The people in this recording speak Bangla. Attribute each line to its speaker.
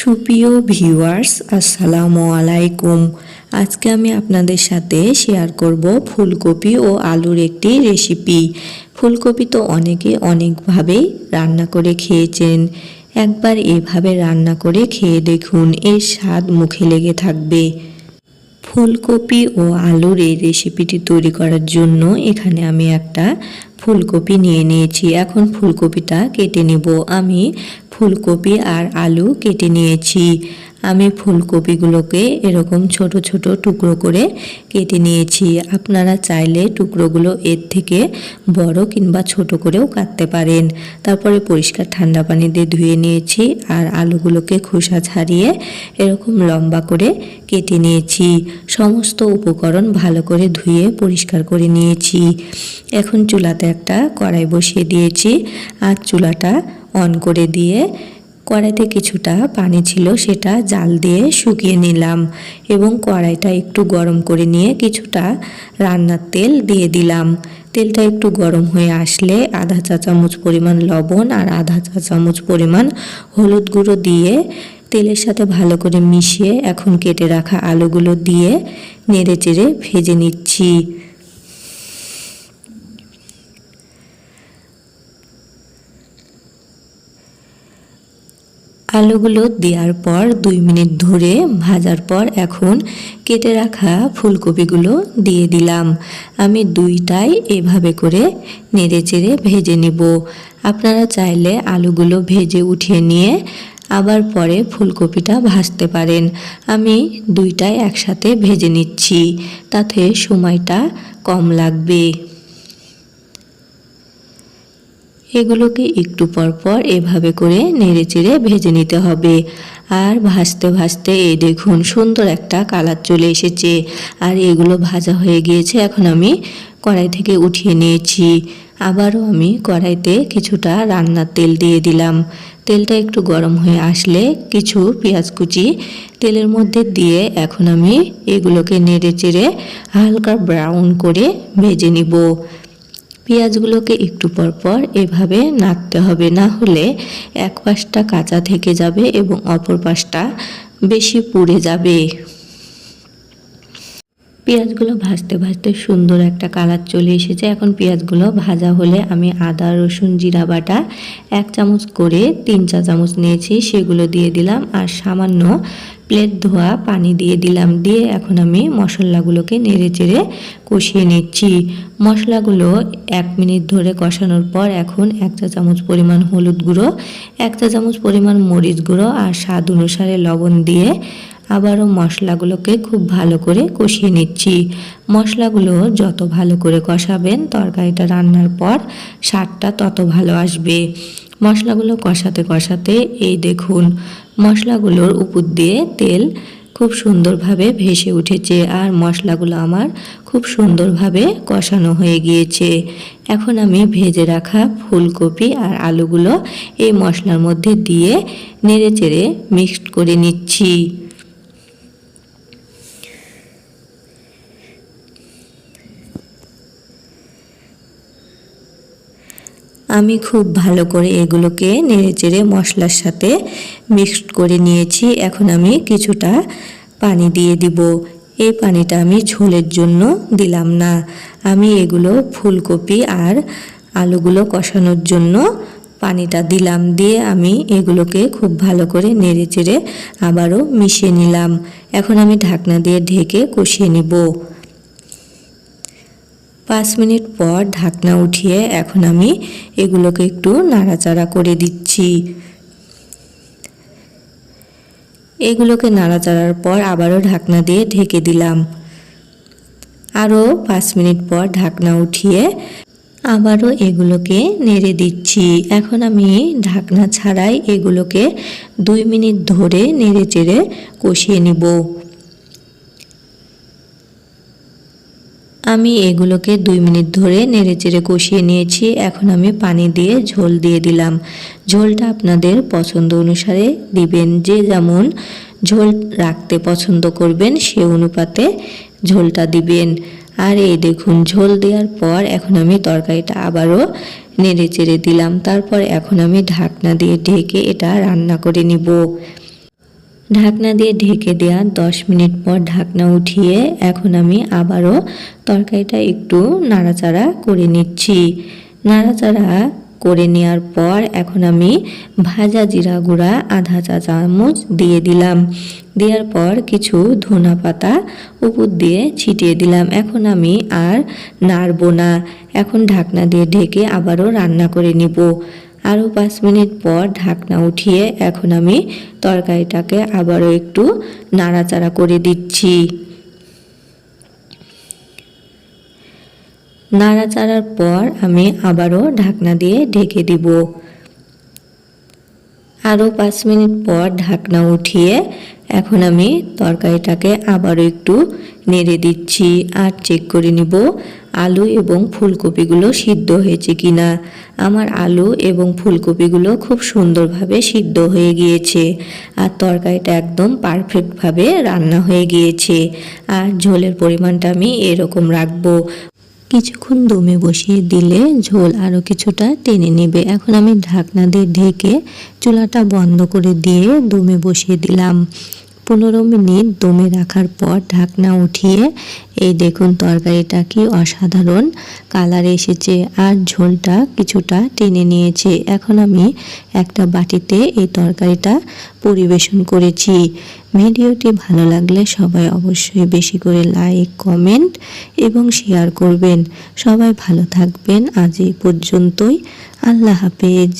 Speaker 1: সুপ্রিয় ভিউয়ার্স, আসসালামু আলাইকুম। আজকে আমি আপনাদের সাথে শেয়ার করব ফুলকপি ও আলুর একটি রেসিপি ফুলকপি তো অনেকে অনেকভাবেই রান্না করে খেয়েছেন। একবার এভাবে রান্না করে খেয়ে দেখুন, এর স্বাদ মুখে লেগে থাকবে। ফুলকপি ও আলুর এই রেসিপিটি তৈরি করার জন্য এখানে আমি একটা ফুলকপি নিয়ে নিয়েছি। এখন ফুলকপিটা কেটে নেব। আমি ফুলকপি আর আলু কেটে নিয়েছি। আমি ফুলকপিগুলোকে এরকম ছোট ছোট টুকরো করে কেটে নিয়েছি। আপনারা চাইলে টুকরোগুলো এর থেকে বড় কিংবা ছোট করেও কাটতে পারেন। তারপরে পরিষ্কার ঠান্ডা পানি দিয়ে ধুয়ে নিয়েছি আর আলুগুলোকে খোসা ছাড়িয়ে এরকম লম্বা করে কেটে নিয়েছি। সমস্ত উপকরণ ভালো করে ধুয়ে পরিষ্কার করে নিয়েছি। এখন চুলাতে একটা কড়াই বসিয়ে দিয়েছি। আর চুলাটা অন করে দিয়ে কড়াইতে কিছুটা পানি ছিল সেটা জাল দিয়ে শুকিয়ে নিলাম এবং কড়াইটা একটু গরম করে নিয়ে কিছুটা রান্নার তেল দিয়ে দিলাম। তেলটা একটু গরম হয়ে আসলে আধা চা চামচ পরিমাণ লবণ আর আধা চা চামচ পরিমাণ হলুদ গুঁড়ো দিয়ে তেলের সাথে ভালো করে মিশিয়ে এখন কেটে রাখা আলুগুলো দিয়ে নেড়ে চেড়ে ভেজে নিচ্ছি। আলুগুলো দেওয়ার পর দুই মিনিট ধরে ভাজার পর এখন কেটে রাখা ফুলকপিগুলো দিয়ে দিলাম। আমি দুইটাই এভাবে করে নেড়ে চেড়ে ভেজে নিব। আপনারা চাইলে আলুগুলো ভেজে উঠিয়ে নিয়ে আবার পরে ফুলকপিটা ভাজতে পারেন। আমি দুইটাই একসাথে ভেজে নিচ্ছি, তাতে সময়টা কম লাগবে। এগুলোকে একটু পর পর এভাবে করে নেড়ে চেড়ে ভেজে নিতে হবে। আর ভাজতে ভাজতে এই দেখুন সুন্দর একটা কালার চলে এসেছে। আর এগুলো ভাজা হয়ে গিয়েছে, এখন আমি কড়াই থেকে উঠিয়ে নিয়েছি। আবারও আমি কড়াইতে কিছুটা রান্নার তেল দিয়ে দিলাম। তেলটা একটু গরম হয়ে আসলে কিছু পেঁয়াজ কুচি তেলের মধ্যে দিয়ে এখন আমি এগুলোকে নেড়ে চেড়ে হালকা ব্রাউন করে ভেজে নিব। পেঁয়াজগুলোকে একটু পর পর এভাবে নাড়তে হবে, না হলে এক পাশটা কাঁচা থেকে যাবে এবং অপর পাশটা বেশি পুড়ে যাবে। পেঁয়াজগুলো ভাজতে ভাজতে সুন্দর একটা কালার চলে এসেছে। এখন পেঁয়াজগুলো ভাজা হলে আমি আদা, রসুন, জিরা বাটা এক চামচ করে তিন চা চামচ নিয়েছি, সেগুলো দিয়ে দিলাম আর সামান্য প্লেট ধোয়া পানি দিয়ে দিলাম। দিয়ে এখন আমি মশলাগুলোকে নেড়ে চেড়ে কষিয়ে নিচ্ছি। মশলাগুলো এক মিনিট ধরে কষানোর পর এখন এক চা চামচ পরিমাণ হলুদ গুঁড়ো, এক চা চামচ পরিমাণ মরিচ গুঁড়ো আর স্বাদ অনুসারে লবণ দিয়ে আবারও মশলাগুলোকে খুব ভালো করে কষিয়ে নিচ্ছি। মশলাগুলো যত ভালো করে কষাবেন তরকারিটা রান্নার পর স্বাদটা তত ভালো আসবে। মশলাগুলো কষাতে কষাতে এই দেখুন, মশলাগুলোর উপর দিয়ে তেল খুব সুন্দরভাবে ভেসে উঠেছে আর মশলাগুলো আমার খুব সুন্দরভাবে কষানো হয়ে গিয়েছে। এখন আমি ভেজে রাখা ফুলকপি আর আলুগুলো এই মশলার মধ্যে দিয়ে নেড়ে চেড়ে মিক্সড করে নিচ্ছি। আমি খুব ভালো করে এগুলোকে নেড়ে চেড়ে মশলার সাথে মিক্সড করে নিয়েছি। এখন আমি কিছুটা পানি দিয়ে দিব। এই পানিটা আমি ঝোলের জন্য দিলাম না। আমি এগুলো ফুলকপি আর আলুগুলো কষানোর জন্য পানিটা দিলাম দিয়ে আমি এগুলোকে খুব ভালো করে নেড়ে চেড়ে আবারও মিশিয়ে নিলাম। এখন আমি ঢাকনা দিয়ে ঢেকে কষিয়ে নিব। পাঁচ মিনিট পর ঢাকনা উঠিয়ে এখন আমি এগুলোকে একটু নাড়াচাড়া করে দিচ্ছি। এগুলোকে নাড়াচাড়ার পর আবারও ঢাকনা দিয়ে ঢেকে দিলাম। আরও পাঁচ মিনিট পর ঢাকনা উঠিয়ে আবারও এগুলোকে নেড়ে দিচ্ছি। এখন আমি ঢাকনা ছাড়াই এগুলোকে দুই মিনিট ধরে নেড়ে চেড়ে কষিয়ে নিব। আমি এগুলোকে দুই মিনিট ধরে নেড়ে চেড়ে কষিয়ে নিয়েছি। এখন আমি পানি দিয়ে ঝোল দিয়ে দিলাম। ঝোলটা আপনাদের পছন্দ অনুসারে দিবেন। যে যেমন ঝোল রাখতে পছন্দ করবেন, সে অনুপাতে ঝোলটা দিবেন। আর এই দেখুন, ঝোল দেওয়ার পর এখন আমি তরকারিটা আবারও নেড়ে চেড়ে দিলাম। তারপর এখন আমি ঢাকনা দিয়ে ঢেকে এটা রান্না করে নিব। ঢাকনা দিয়ে ঢেকে দেওয়া দশ মিনিট পর ঢাকনা উঠিয়ে এখন আমি আবারও তরকারিটা একটু নাড়াচাড়া করে নিচ্ছি। নাড়াচাড়া করে নেওয়ার পর এখন আমি ভাজা জিরা গুঁড়া আধা চা চামচ দিয়ে দিলাম। দেওয়ার পর কিছু ধনা পাতা উপর দিয়ে ছিটিয়ে দিলাম। এখন আমি আর নাড়বো না। এখন ঢাকনা দিয়ে ঢেকে আবারও রান্না করে নিব। আরও পাঁচ মিনিট পর ঢাকনা উঠিয়ে এখন আমি তরকারিটাকে আবারও একটু নাড়াচাড়া করে দিচ্ছি। নাড়াচাড়ার পর আমি আবারও ঢাকনা দিয়ে ঢেকে দিব। আরও পাঁচ মিনিট পর ঢাকনা উঠিয়ে এখন আমি তরকারিটাকে আবারও একটু নেড়ে দিচ্ছি আর চেক করে নিব আলু এবং ফুলকপিগুলো সিদ্ধ হয়েছে কিনা। আমার আলু এবং ফুলকপিগুলো খুব সুন্দরভাবে সিদ্ধ হয়ে গিয়েছে আর তরকারিটা একদম পারফেক্টভাবে রান্না হয়ে গিয়েছে। আর ঝোলের পরিমাণটা আমি এরকম রাখব। কিছুক্ষণ দমে বসিয়ে দিলে ঝোল আরও কিছুটা টেনে নেবে। এখন আমি ঢাকনা দিয়ে ঢেকে চুলাটা বন্ধ করে দিয়ে দমে বসিয়ে দিলাম। পনেরো মিনিট দমে রাখার পর ঢাকনা উঠিয়ে, এই দেখুন তরকারিটা কি অসাধারণ। কালার এসেছে আর ঝোলটা কিছুটা টেনে নিয়েছে। এখন আমি একটা বাটিতে এই তরকারিটা পরিবেশন করেছি। ভিডিওটি ভালো লাগলে সবাই অবশ্যই বেশি করে লাইক, কমেন্ট এবং শেয়ার করবেন। সবাই ভালো থাকবেন। আজ এই পর্যন্তই। আল্লাহ হাফেজ।